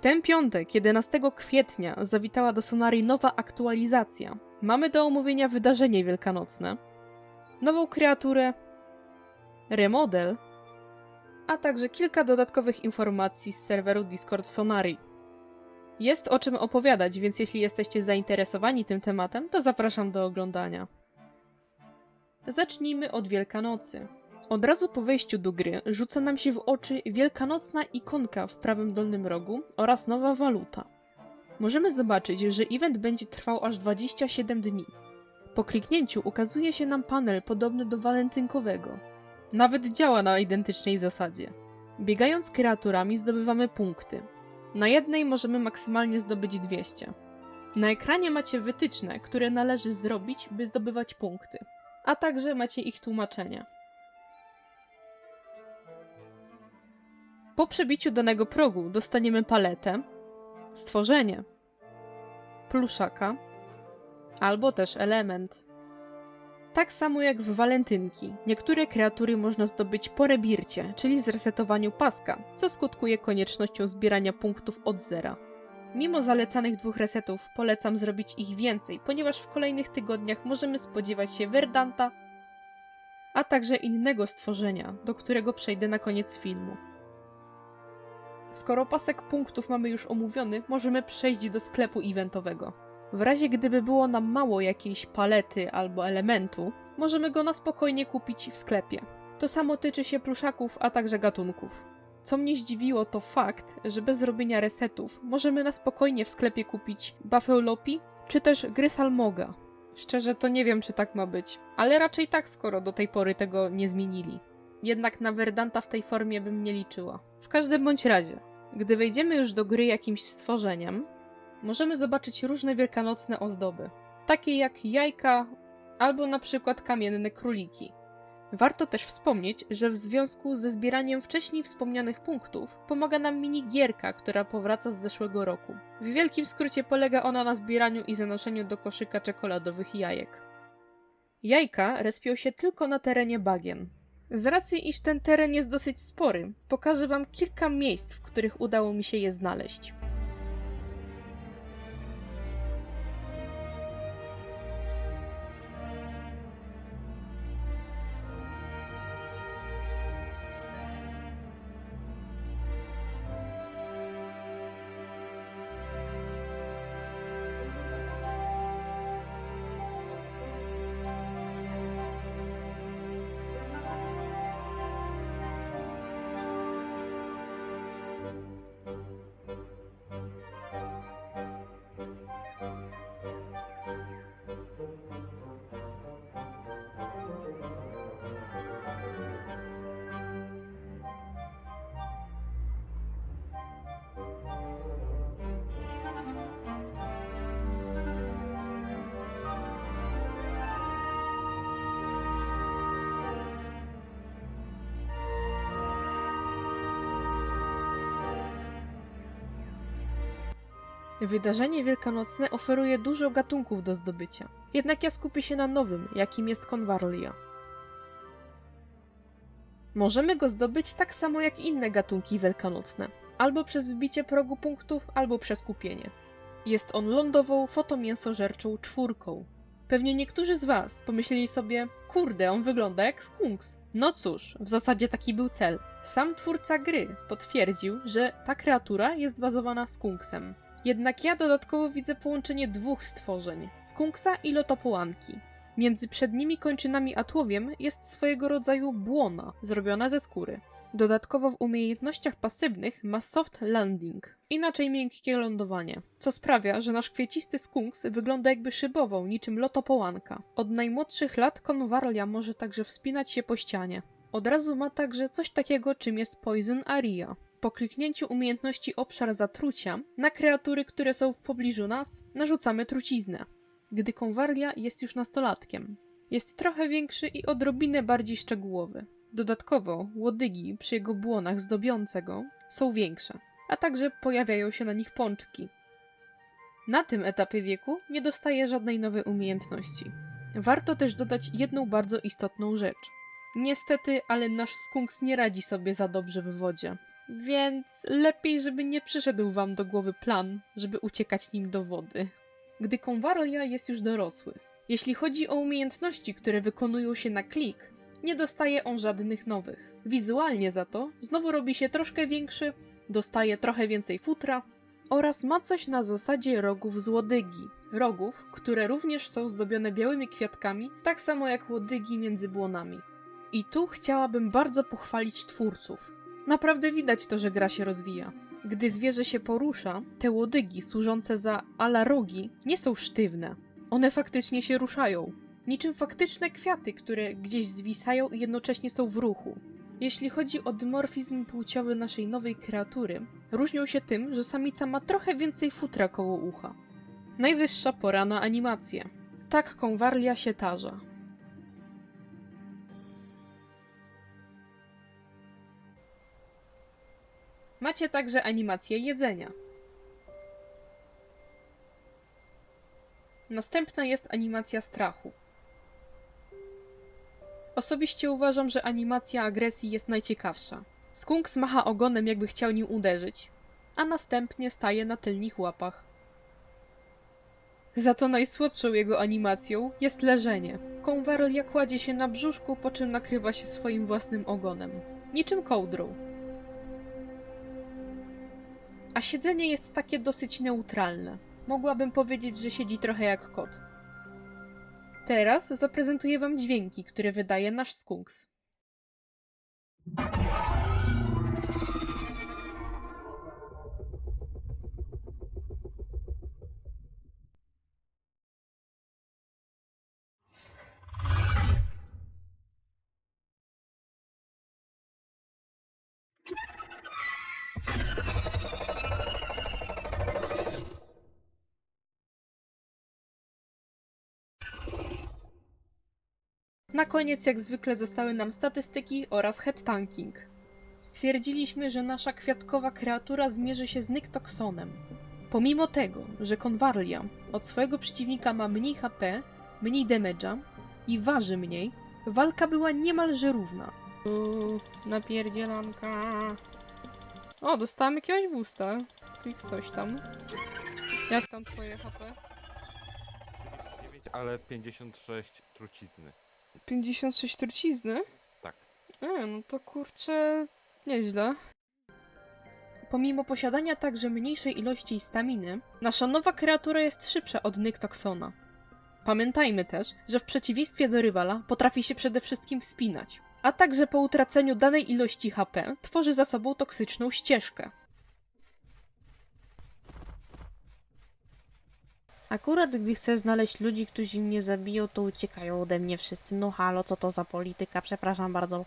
W ten piątek, 11 kwietnia, zawitała do Sonarii nowa aktualizacja. Mamy do omówienia wydarzenie wielkanocne, nową kreaturę, remodel, a także kilka dodatkowych informacji z serweru Discord Sonari. Jest o czym opowiadać, więc jeśli jesteście zainteresowani tym tematem, to zapraszam do oglądania. Zacznijmy od Wielkanocy. Od razu po wejściu do gry rzuca nam się w oczy wielkanocna ikonka w prawym dolnym rogu oraz nowa waluta. Możemy zobaczyć, że event będzie trwał aż 27 dni. Po kliknięciu ukazuje się nam panel podobny do walentynkowego. Nawet działa na identycznej zasadzie. Biegając kreaturami zdobywamy punkty. Na jednej możemy maksymalnie zdobyć 200. Na ekranie macie wytyczne, które należy zrobić, by zdobywać punkty, a także macie ich tłumaczenie. Po przebiciu danego progu dostaniemy paletę, stworzenie, pluszaka albo też element. Tak samo jak w walentynki, niektóre kreatury można zdobyć po rebircie, czyli zresetowaniu paska, co skutkuje koniecznością zbierania punktów od zera. Mimo zalecanych dwóch resetów polecam zrobić ich więcej, ponieważ w kolejnych tygodniach możemy spodziewać się Verdanta, a także innego stworzenia, do którego przejdę na koniec filmu. Skoro pasek punktów mamy już omówiony, możemy przejść do sklepu eventowego. W razie gdyby było nam mało jakiejś palety albo elementu, możemy go na spokojnie kupić w sklepie. To samo tyczy się pluszaków, a także gatunków. Co mnie zdziwiło to fakt, że bez robienia resetów możemy na spokojnie w sklepie kupić Buffalopi czy też gry Salmoga. Szczerze to nie wiem czy tak ma być, ale raczej tak skoro do tej pory tego nie zmienili. Jednak na Verdanta w tej formie bym nie liczyła. W każdym bądź razie, gdy wejdziemy już do gry jakimś stworzeniem, możemy zobaczyć różne wielkanocne ozdoby, takie jak jajka albo na przykład kamienne króliki. Warto też wspomnieć, że w związku ze zbieraniem wcześniej wspomnianych punktów pomaga nam minigierka, która powraca z zeszłego roku. W wielkim skrócie polega ona na zbieraniu i zanoszeniu do koszyka czekoladowych jajek. Jajka respią się tylko na terenie bagien. Z racji, iż ten teren jest dosyć spory, pokażę Wam kilka miejsc, w których udało mi się je znaleźć. Wydarzenie wielkanocne oferuje dużo gatunków do zdobycia. Jednak ja skupię się na nowym, jakim jest Convarlia. Możemy go zdobyć tak samo jak inne gatunki wielkanocne. Albo przez wbicie progu punktów, albo przez kupienie. Jest on lądową, fotomięsożerczą czwórką. Pewnie niektórzy z was pomyśleli sobie, kurde, on wygląda jak skunks. No cóż, w zasadzie taki był cel. Sam twórca gry potwierdził, że ta kreatura jest bazowana skunksem. Jednak ja dodatkowo widzę połączenie dwóch stworzeń skunksa i lotopołanki. Między przednimi kończynami a tułowiem jest swojego rodzaju błona, zrobiona ze skóry. Dodatkowo w umiejętnościach pasywnych ma soft landing, inaczej miękkie lądowanie, co sprawia, że nasz kwiecisty skunks wygląda jakby szybował, niczym lotopołanka. Od najmłodszych lat konwarlia może także wspinać się po ścianie. Od razu ma także coś takiego, czym jest Poison Aria. Po kliknięciu umiejętności obszar zatrucia na kreatury, które są w pobliżu nas, narzucamy truciznę. Gdy konwarlia jest już nastolatkiem. Jest trochę większy i odrobinę bardziej szczegółowy. Dodatkowo łodygi przy jego błonach zdobiące go są większe, a także pojawiają się na nich pączki. Na tym etapie wieku nie dostaje żadnej nowej umiejętności. Warto też dodać jedną bardzo istotną rzecz. Niestety, ale nasz skunks nie radzi sobie za dobrze w wodzie. Więc lepiej, żeby nie przyszedł wam do głowy plan, żeby uciekać nim do wody. Gdy Konwalia jest już dorosły. Jeśli chodzi o umiejętności, które wykonują się na klik, nie dostaje on żadnych nowych. Wizualnie za to znowu robi się troszkę większy, dostaje trochę więcej futra oraz ma coś na zasadzie rogów z łodygi. Rogów, które również są zdobione białymi kwiatkami, tak samo jak łodygi między błonami. I tu chciałabym bardzo pochwalić twórców. Naprawdę widać to, że gra się rozwija. Gdy zwierzę się porusza, te łodygi służące za ala rogi nie są sztywne. One faktycznie się ruszają. Niczym faktyczne kwiaty, które gdzieś zwisają i jednocześnie są w ruchu. Jeśli chodzi o dymorfizm płciowy naszej nowej kreatury, różnią się tym, że samica ma trochę więcej futra koło ucha. Najwyższa pora na animację. Tak konwarlia się tarza. Macie także animację jedzenia. Następna jest animacja strachu. Osobiście uważam, że animacja agresji jest najciekawsza. Skunks macha ogonem, jakby chciał nim uderzyć, a następnie staje na tylnych łapach. Za to najsłodszą jego animacją jest leżenie. Konwarelia kładzie się na brzuszku, po czym nakrywa się swoim własnym ogonem. Niczym kołdrą. A siedzenie jest takie dosyć neutralne. Mogłabym powiedzieć, że siedzi trochę jak kot. Teraz zaprezentuję wam dźwięki, które wydaje nasz skunks. Na koniec, jak zwykle, zostały nam statystyki oraz headtanking. Stwierdziliśmy, że nasza kwiatkowa kreatura zmierzy się z Nyktoksonem. Pomimo tego, że Konwarlia od swojego przeciwnika ma mniej HP, mniej damage'a i waży mniej, walka była niemalże równa. Uuu, napierdzielanka. O, dostałem jakiegoś boosta. Klik coś tam. Jak tam twoje HP? 9, ale 56 trucizny. 56 trucizny? Tak. E, no to kurczę, nieźle. Pomimo posiadania także mniejszej ilości staminy, nasza nowa kreatura jest szybsza od Nyktoksona. Pamiętajmy też, że w przeciwieństwie do rywala potrafi się przede wszystkim wspinać, a także po utraceniu danej ilości HP tworzy za sobą toksyczną ścieżkę. Akurat gdy chcę znaleźć ludzi, którzy mnie zabiją, to uciekają ode mnie wszyscy. No halo, co to za polityka? Przepraszam bardzo.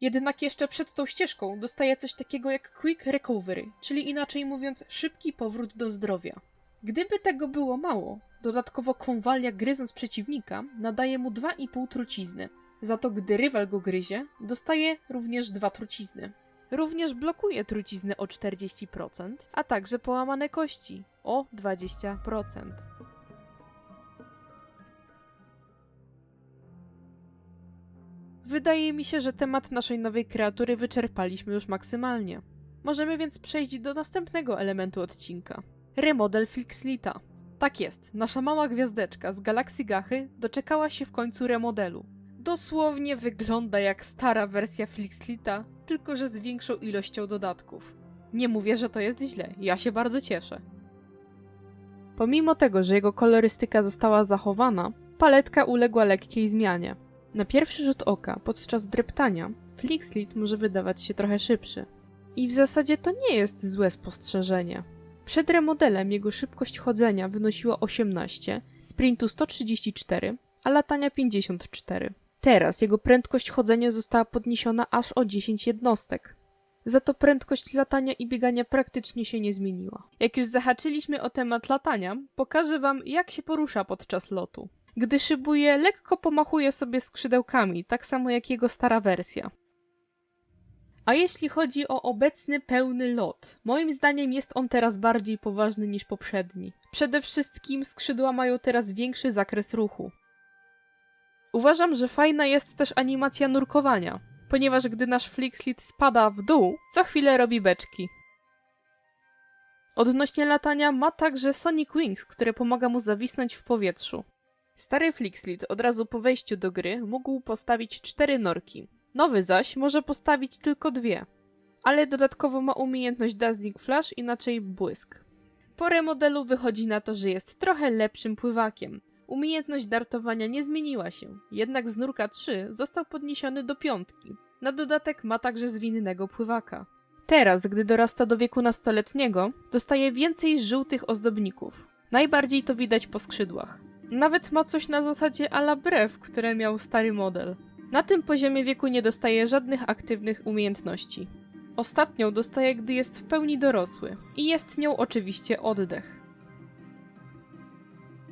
Jednak jeszcze przed tą ścieżką dostaje coś takiego jak Quick Recovery, czyli inaczej mówiąc szybki powrót do zdrowia. Gdyby tego było mało, dodatkowo konwalia gryząc przeciwnika nadaje mu 2,5 trucizny. Za to gdy rywal go gryzie, dostaje również 2 trucizny. Również blokuje truciznę o 40%, a także połamane kości o 20%. Wydaje mi się, że temat naszej nowej kreatury wyczerpaliśmy już maksymalnie. Możemy więc przejść do następnego elementu odcinka. Remodel Flixlita. Tak jest, nasza mała gwiazdeczka z galakcji Gachy doczekała się w końcu remodelu. Dosłownie wygląda jak stara wersja Flixlita, tylko że z większą ilością dodatków. Nie mówię, że to jest źle, ja się bardzo cieszę. Pomimo tego, że jego kolorystyka została zachowana, paletka uległa lekkiej zmianie. Na pierwszy rzut oka, podczas dreptania, Flixlit może wydawać się trochę szybszy. I w zasadzie to nie jest złe spostrzeżenie. Przed remodelem jego szybkość chodzenia wynosiła 18, sprintu 134, a latania 54. Teraz jego prędkość chodzenia została podniesiona aż o 10 jednostek. Za to prędkość latania i biegania praktycznie się nie zmieniła. Jak już zahaczyliśmy o temat latania, pokażę wam jak się porusza podczas lotu. Gdy szybuje, lekko pomachuje sobie skrzydełkami, tak samo jak jego stara wersja. A jeśli chodzi o obecny pełny lot, moim zdaniem jest on teraz bardziej poważny niż poprzedni. Przede wszystkim skrzydła mają teraz większy zakres ruchu. Uważam, że fajna jest też animacja nurkowania. ponieważ gdy nasz Flixlit spada w dół, co chwilę robi beczki. Odnośnie latania ma także Sonic Wings, które pomaga mu zawisnąć w powietrzu. Stary Flixlit od razu po wejściu do gry mógł postawić cztery norki. Nowy zaś może postawić tylko dwie. Ale dodatkowo ma umiejętność Dazzling Flash, inaczej błysk. Po remodelu wychodzi na to, że jest trochę lepszym pływakiem. Umiejętność dartowania nie zmieniła się, jednak z nurka 3 został podniesiony do piątki. Na dodatek ma także zwinnego pływaka. Teraz, gdy dorasta do wieku nastoletniego, dostaje więcej żółtych ozdobników. Najbardziej to widać po skrzydłach. Nawet ma coś na zasadzie ala brew, które miał stary model. Na tym poziomie wieku nie dostaje żadnych aktywnych umiejętności. Ostatnią dostaje, gdy jest w pełni dorosły i jest nią oczywiście oddech.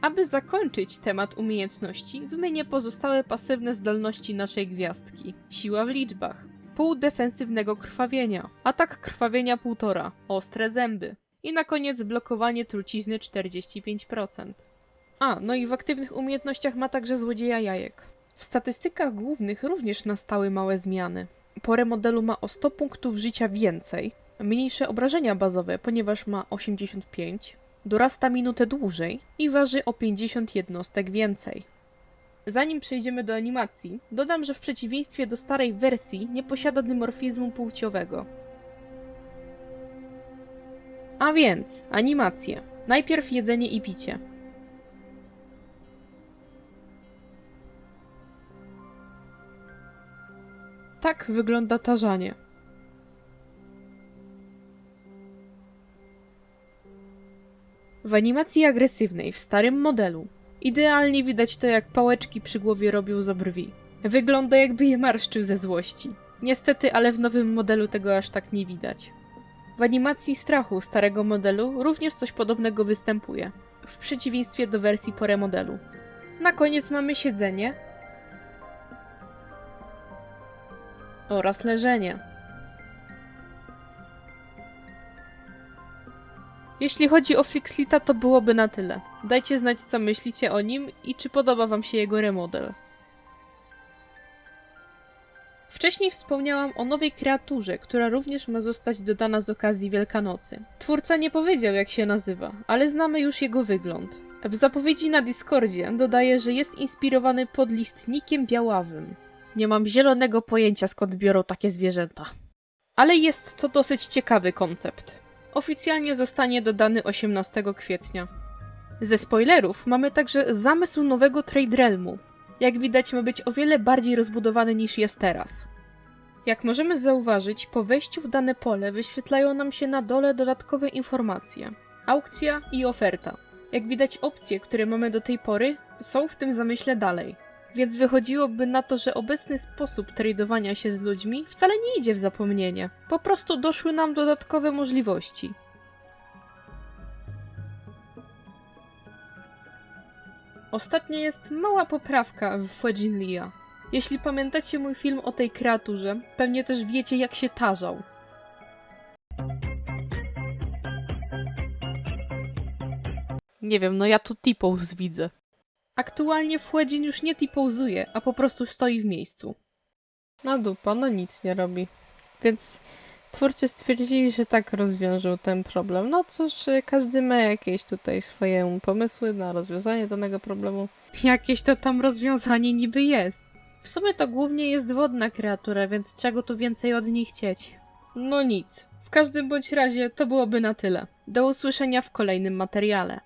Aby zakończyć temat umiejętności, wymienię pozostałe pasywne zdolności naszej gwiazdki. Siła w liczbach, pół defensywnego krwawienia, atak krwawienia 1,5, ostre zęby i na koniec blokowanie trucizny 45%. A, no i w aktywnych umiejętnościach ma także złodzieja jajek. W statystykach głównych również nastały małe zmiany. Po remodelu ma o 100 punktów życia więcej, mniejsze obrażenia bazowe, ponieważ ma 85, dorasta minutę dłużej i waży o 50 jednostek więcej. Zanim przejdziemy do animacji, dodam, że w przeciwieństwie do starej wersji nie posiada dymorfizmu płciowego. A więc, animacje. Najpierw jedzenie i picie. Tak wygląda tarzanie. W animacji agresywnej w starym modelu idealnie widać to, jak pałeczki przy głowie robią za brwi. Wygląda jakby je marszczył ze złości. Niestety, ale w nowym modelu tego aż tak nie widać. W animacji strachu starego modelu również coś podobnego występuje, w przeciwieństwie do wersji po remodelu. Na koniec mamy siedzenie oraz leżenie. Jeśli chodzi o Flixlita, to byłoby na tyle. Dajcie znać, co myślicie o nim i czy podoba Wam się jego remodel. Wcześniej wspomniałam o nowej kreaturze, która również ma zostać dodana z okazji Wielkanocy. Twórca nie powiedział, jak się nazywa, ale znamy już jego wygląd. W zapowiedzi na Discordzie dodaje, że jest inspirowany podlistnikiem białawym. Nie mam zielonego pojęcia, skąd biorą takie zwierzęta. Ale jest to dosyć ciekawy koncept. Oficjalnie zostanie dodany 18 kwietnia. Ze spoilerów mamy także zamysł nowego Trade Realmu. Jak widać ma być o wiele bardziej rozbudowany niż jest teraz. Jak możemy zauważyć, po wejściu w dane pole wyświetlają nam się na dole dodatkowe informacje. Aukcja i oferta. Jak widać opcje, które mamy do tej pory, są w tym zamyśle dalej. Więc wychodziłoby na to, że obecny sposób tradowania się z ludźmi wcale nie idzie w zapomnienie. Po prostu doszły nam dodatkowe możliwości. Ostatnia jest mała poprawka w Fuejinlia. Jeśli pamiętacie mój film o tej kreaturze, pewnie też wiecie jak się tarzał. Nie wiem, no ja tu T-pose widzę. Aktualnie Fuejin już nie T-pose'uje, a po prostu stoi w miejscu. No dupa, no nic nie robi. Więc twórcy stwierdzili, że tak rozwiążą ten problem. No cóż, każdy ma jakieś tutaj swoje pomysły na rozwiązanie danego problemu. Jakieś to tam rozwiązanie niby jest. W sumie to głównie jest wodna kreatura, więc czego tu więcej od niej chcieć? No nic. W każdym bądź razie to byłoby na tyle. Do usłyszenia w kolejnym materiale.